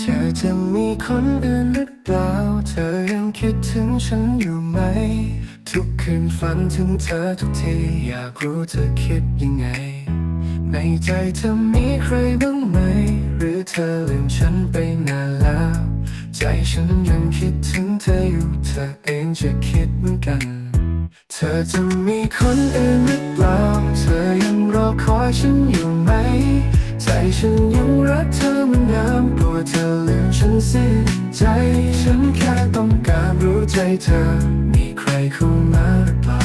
ธอจะมีคนอื่นหรือเปล่า เธอยังคิดถึงฉันอยู่ไหม ทุกคืนฝันถึงเธอทุกที อยากรู้เธอคิดยังไง ในใจเธอมีใครบ้างไหม หรือเธอลืมฉันไปนานแล้ว ใจฉันยังคิดถึงเธออยู่ เธอเองจะคิดเหมือนกัน เธอจะมีคนอื่นหรือเปล่า เธอยังรอคอยฉันอยู่ไหม ใจฉันยังรักเธอ สิ้นใจ ฉันแค่ต้องการรู้ใจเธอ มีใครเข้ามาหรือเปล่า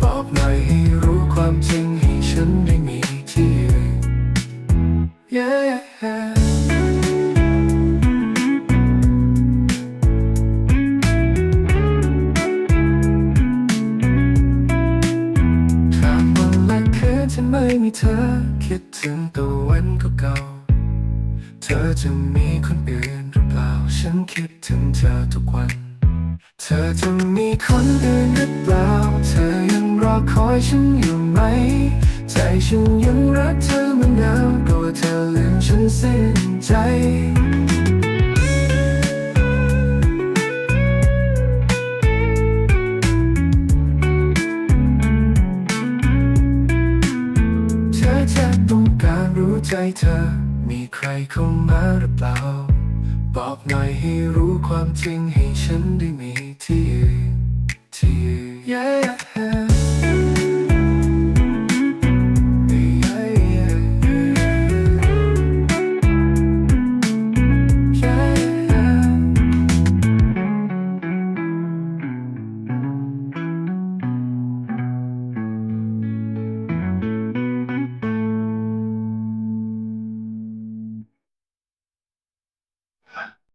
บอกหน่อยให้รู้ความจริงให้ฉันได้มีที่ยืน yeah. ถามวันและคืนที่ไม่มีเธอ คิดถึงตัววันเก่า เธอจะมีคนอื่นหรือเปล่า ฉันคิดถึงเธอทุกวัน เธอจะมีคนอื่นหรือเปล่า เธอยังรอคอยฉันอยู่ไหม ใจฉันยังรักเธอเหมือนเดิมกลัวเธอลืมฉันสิ้นใจเธอจะต้องการรู้ใจเธอ มีใครเข้ามาหรือเปล่า บอกหน่อยให้รู้ความจริงให้ฉันได้